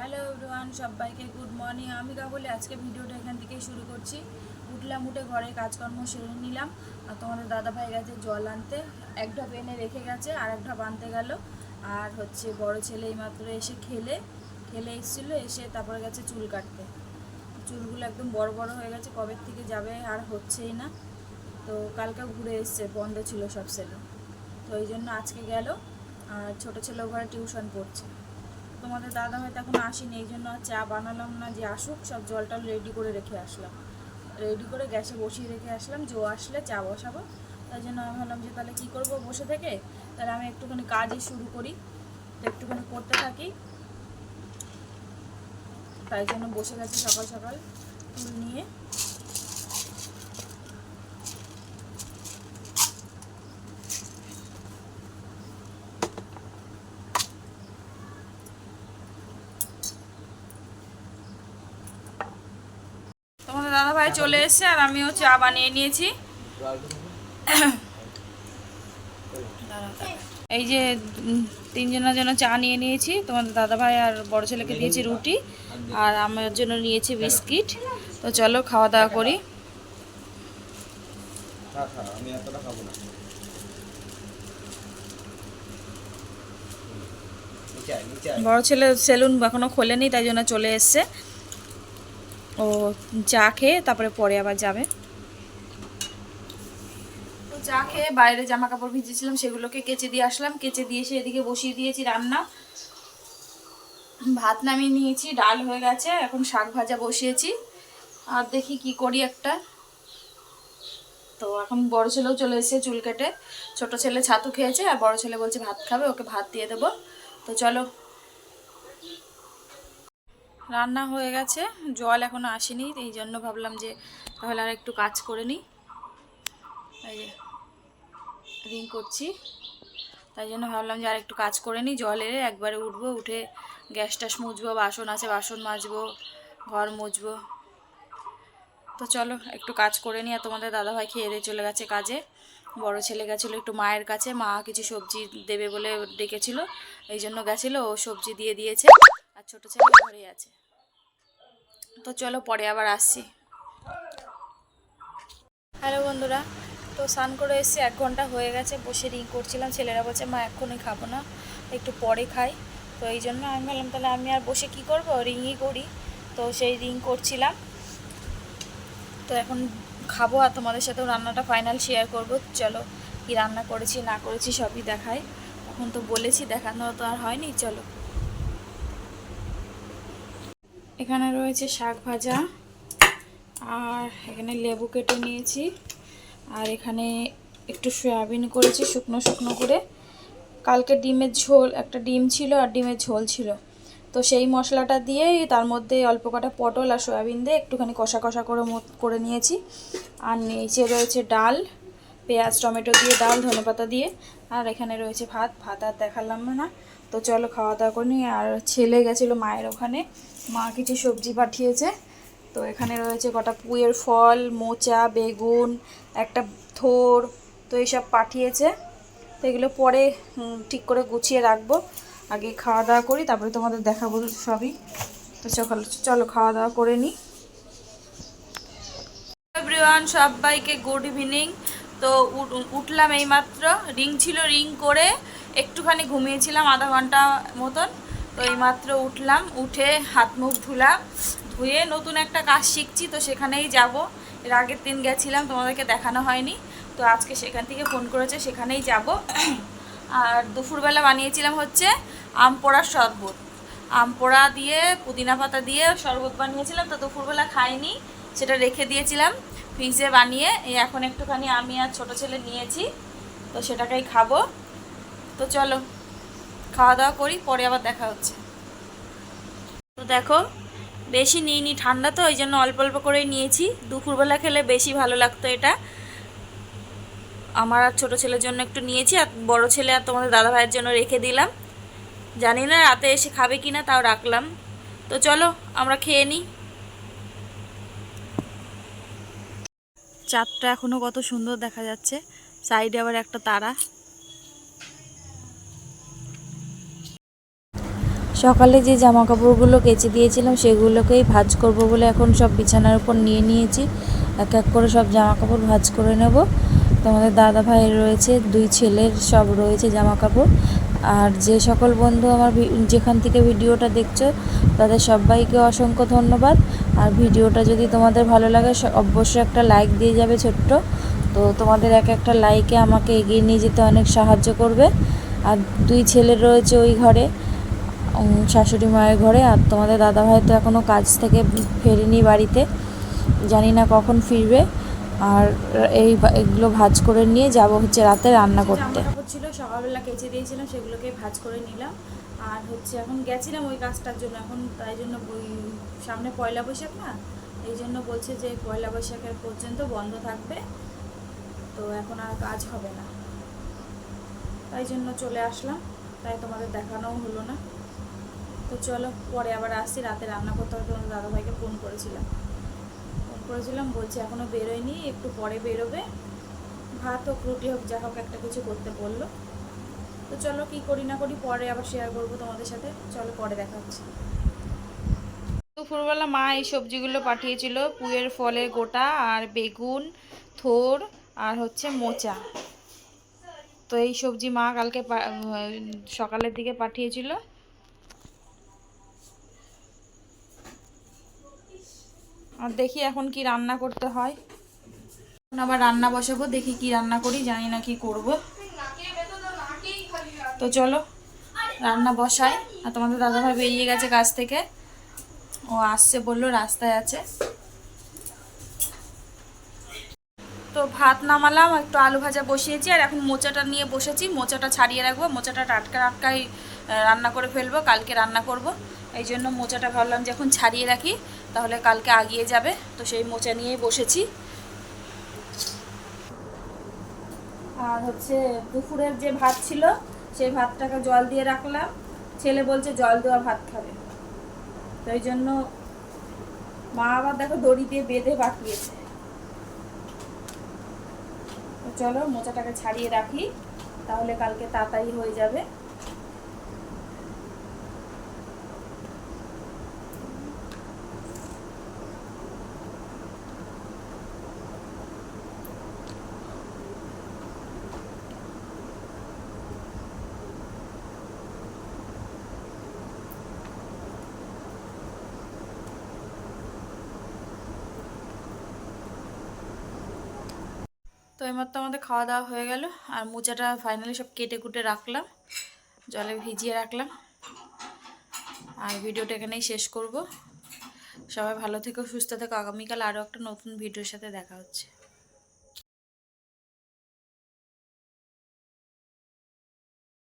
Hello everyone সবাইকে good morning আমি বলে আজকে ভিডিওটা এখান থেকেই শুরু করছি। উঠলাম, উঠে ঘরে কাজকর্ম সেরে নিলাম। আর তোমাদের দাদা ভাই গেছে জল আনতে এক ঢাপ এনে রেখে গেছে, আর এক ঢাপ আনতে গেল। আর হচ্ছে বড় ছেলে এইমাত্র এসে খেলে খেলে এসেছিল, এসে তারপরে গেছে চুল কাটতে। চুলগুলো একদম বড় বড় হয়ে গেছে, কবে থেকে যাবে আর হচ্ছেই না। তো কালকে ঘুরে এসছে, বন্ধ ছিল সব সেলুন তো এই জন্য আজকে গেল, আর ছোটো ছেলে ঘরে টিউশন পড়ছে। তোমাদের দাদা হয়তো এখন আসেনি, এই জন্য চা বানালাম না, যে আসুক, সব জলটা রেডি করে রেখে আসলাম। রেডি করে গ্যাসে বসিয়ে রেখে আসলাম ও আসলে চা বসাবো। তাই জন্য আমি ভাবলাম যে তাহলে কী করব বসে থেকে? তাহলে আমি একটুখানি কাজই শুরু করি, একটুখানি করতে থাকি। তাই জন্য বসে গেছি সকাল সকাল ফুল নিয়ে। ভাই চলে এসছে আর আমিও চা বানিয়ে নিয়েছি। এই যে তিনজনের জন্য চা নিয়ে নিয়েছি। তোমাদের দাদা ভাই আর বড় ছেলেকে দিয়েছি রুটি আর আমার জন্য নিয়েছি বিস্কিট। তো চলো খাওয়া দাওয়া করি। বড় ছেলে সেলুন এখনও খোলেনি, তাই জন্য চলে এসছে। ও চা খেয়ে তারপরে পরে আবার যাবে। চা খেয়ে বাইরে জামা কাপড় ভিজেছিলাম, সেগুলোকে কেচে দিয়ে আসলাম। কেচে দিয়ে এসে এদিকে বসিয়ে দিয়েছি রান্না। ভাত নামিয়ে নিয়েছি, ডাল হয়ে গেছে, এখন শাক ভাজা বসিয়েছি। আর দেখি কি করি একটা। তো এখন বড় ছেলেও চলে এসেছে চুল কেটে। ছোট ছেলে ছাতু খেয়েছে আর বড় ছেলে বলছে ভাত খাবে, ওকে ভাত দিয়ে দেবো। তো চলো রান্না হয়ে গেছে। জল এখনও আসেনি, এই জন্য ভাবলাম যে তাহলে আর একটু কাজ করে নিই। এই যে, রিং করছি। তাই জন্য ভাবলাম যে আর একটু কাজ করে নিই। জল এলে একবারে উঠবো, উঠে গ্যাস ট্যাস বাসন আছে বাসন মাজবো, ঘর মুছবো। তো চলো, একটু কাজ করে নিই। আর তোমাদের দাদাভাই খেয়ে দিয়ে চলে গেছে কাজে। বড় ছেলে গেছিল একটু মায়ের কাছে। মা কিছু সবজি দেবে বলে ডেকেছিল। এই জন্য গেছিল, ও সবজি দিয়ে দিয়েছে। ছোট ছেলে ঘরেই আছে। তো চলো পরে আবার আসছি হ্যালো বন্ধুরা, তো স্নান করে এসেছি এক ঘণ্টা হয়ে গেছে, বসে রিং করছিলাম। ছেলেরা বলছে, মা, এক্ষুনি খাব না, একটু পরে খাই। তো এই জন্য আমি ভাবলাম, তাহলে আমি আর বসে কি করব? রিংই করি। তো সেই রিং করছিলাম। তো এখন খাব আর তোমাদের সাথেও রান্নাটা ফাইনাল শেয়ার করব। চলো কি রান্না করেছি, না করেছি সবই দেখাই। এখন তো বলেছি দেখানো তো আর হয়নি, চলো। এখানে রয়েছে শাক ভাজা, আর এখানে লেবু কেটে নিয়েছি, আর এখানে একটু সয়াবিন করেছি, শুকনো শুকনো করে। কালকে ডিমের ঝোল, একটা ডিম ছিল আর ডিমের ঝোল ছিল। তো সেই মশলাটা দিয়ে তার মধ্যে অল্প কটা পটল আর সয়াবিন দিয়ে একটুখানি কষা কষা করে করে নিয়েছি। আর নিচে রয়েছে ডাল, পেঁয়াজ, টমেটো দিয়ে ডাল ধনেপাতা দিয়ে। আর এখানে রয়েছে ভাত ভাত আর দেখালাম না। তো চলো খাওয়া দাওয়া করে নিই। আর ছেলে গেছিল মায়ের ওখানে। মা কিছু সবজি পাঠিয়েছে। তো এখানে রয়েছে কটা পুয়ের ফল, মোচা, বেগুন, একটা থোর, তো এইসব পাঠিয়েছে। তো এগুলো পরে ঠিক করে গুছিয়ে রাখব। আগে খাওয়া দাওয়া করি, তারপরে তোমাদের দেখাবো সবই। তো সকাল, চলো খাওয়া দাওয়া করে নিই। এভরিওয়ান, সবাইকে গুড ইভিনিং। তো উঠ- উঠলাম এইমাত্র। রিং ছিল রিং করে একটুখানি ঘুমিয়েছিলাম আধা ঘণ্টা মতন। তো এইমাত্র উঠলাম, উঠে হাত মুখ ধুলাম, ধুয়ে নতুন একটা কাজ শিখছি, তো সেখানেই যাব। এর আগের দিন গেছিলাম, তোমাদেরকে দেখানো হয়নি, তো আজকে সেখান থেকে ফোন করেছে, সেখানেই যাব। আর দুপুরবেলা বানিয়েছিলাম হচ্ছে আম পোড়ার শরবত। আম পোড়া দিয়ে, পুদিনা পাতা দিয়ে শরবত বানিয়েছিলাম, তো দুপুরবেলা খাইনি, সেটা রেখে দিয়েছিলাম, ফ্রিজে বানিয়ে, এই এখন একটুখানি আমি আর ছোট ছেলে নিয়েছি, তো সেটাকেই খাব। তো চলো। খাওয়া দাওয়া করি, পরে আবার দেখা হচ্ছে। তো দেখো, বেশি নিইনি ঠান্ডা তো ওই জন্য অল্প অল্প করেই নিয়েছি। দুপুরবেলা খেলে বেশি ভালো লাগতো এটা। আমার আর ছোটো ছেলের জন্য একটু নিয়েছি, আর বড় ছেলে আর তোমাদের দাদা ভাইয়ের জন্য রেখে দিলাম। জানি না রাতে এসে খাবে কি না তাও রাখলাম। তো চলো, আমরা খেয়ে নিই চাঁদটা এখনও কত সুন্দর দেখা যাচ্ছে। সাইডে আবার একটা তারা। সকালে যে জামা কাপড়গুলো কেচে দিয়েছিলাম সেগুলোকেই ভাঁজ করব বলে এখন সব বিছানার উপর নিয়ে নিয়েছি। এক এক করে সব জামা কাপড় ভাঁজ করে নেব। তোমাদের দাদা ভাই রয়েছে, দুই ছেলের সব রয়েছে জামা কাপড় আর যে সকল বন্ধু আমার যেখান থেকে ভিডিওটা দেখছ, তাদের সবাইকে অসংখ্য ধন্যবাদ। আর ভিডিওটা যদি তোমাদের ভালো লাগে অবশ্যই একটা লাইক দিয়ে যাবে ছোট্ট। তো তোমাদের এক একটা লাইকে আমাকে এগিয়ে নিয়ে যেতে অনেক সাহায্য করবে। আর দুই ছেলে রয়েছে ওই ঘরে। শাশুড়ি মায়ের ঘরে আর তোমাদের দাদাভাই তো এখনও কাজ থেকে ফেরেনি বাড়িতে। জানি না কখন ফিরবে। আর এই এগুলো ভাজ করে নিয়ে যাব হচ্ছে রাতে রান্না করতে। ছিল সকালবেলা কেচে দিয়েছিলাম সেগুলোকে ভাজ করে নিলাম। আর হচ্ছে এখন গেছিলাম ওই কাজটার জন্য এখন তাই জন্য ওই সামনে পয়লা বৈশাখ না এই জন্য বলছে যে পয়লা বৈশাখের পর্যন্ত বন্ধ থাকবে। তো এখন আর কাজ হবে না। তাই জন্য চলে আসলাম তাই তোমাদের দেখানোও হলো না। তো চলো পরে আবার আসছি, রাতে রান্না করতে হবে তোমাদের দাদাভাইকে ফোন করেছিলাম। ফোন করেছিলাম, বলছি এখনও বেরোয়নি, একটু পরে বেরোবে। ভাত হোক, রুটি হোক, যা হোক একটা কিছু করতে বলল। তো চলো কি করি না করি, পরে আবার শেয়ার করব তোমাদের সাথে। চলো পরে দেখা হচ্ছে। দুপুরবেলা মা এই সবজিগুলো পাঠিয়েছিল, পুয়ের ফলে গোটা আর বেগুন, থোর আর হচ্ছে মোচা। তো এই সবজি মা কালকে সকালের দিকে পাঠিয়েছিল। আর দেখি এখন কি রান্না করতে হয়। আবার রান্না বসাবো, দেখি কি রান্না করি, জানি না কি করব। তো চলো, রান্না বসাই। আর তোমাদের দাদাভাই বেরিয়ে গেছে কাজ থেকে। ও আসছে, বলল রাস্তায় আছে। তো ভাত নামালাম, একটু আলু ভাজা বসিয়েছি, আর এখন মোচাটা নিয়ে বসেছি। মোচাটা ছাড়িয়ে রাখব, মোচাটা টাটকা টাটকাই রান্না করে ফেলব, কালকে রান্না করব। এই জন্য মোচাটা ভাবলাম যে এখন ছাড়িয়ে রাখি, তাহলে কালকে আগিয়ে যাবে। তো সেই মোচা নিয়েই বসেছি। আর হচ্ছে দুপুরের যে ভাত ছিল, সেই ভাতটাকে জল দিয়ে রাখলাম। ছেলে বলছে, জল দেওয়া ভাত খাবে। তো এই জন্য মা আবার দেখো দড়ি দিয়ে বেঁধে পাঠিয়েছে চলো, মোচাটাকে ছাড়িয়ে রাখি, তাহলে কালকে তাড়াতাড়ি হয়ে যাবে। তো তো আমাদের খাওয়া দাওয়া হয়ে গেল, আর মোচাটা ফাইনালি সব কেটে কুটে রাখলাম, জলে ভিজিয়ে রাখলাম। আর ভিডিওটা এখানেই শেষ করব। সবাই ভালো থেকো, সুস্থ থেকো, আগামীকাল আরও একটা নতুন ভিডিওর সাথে দেখা হচ্ছে।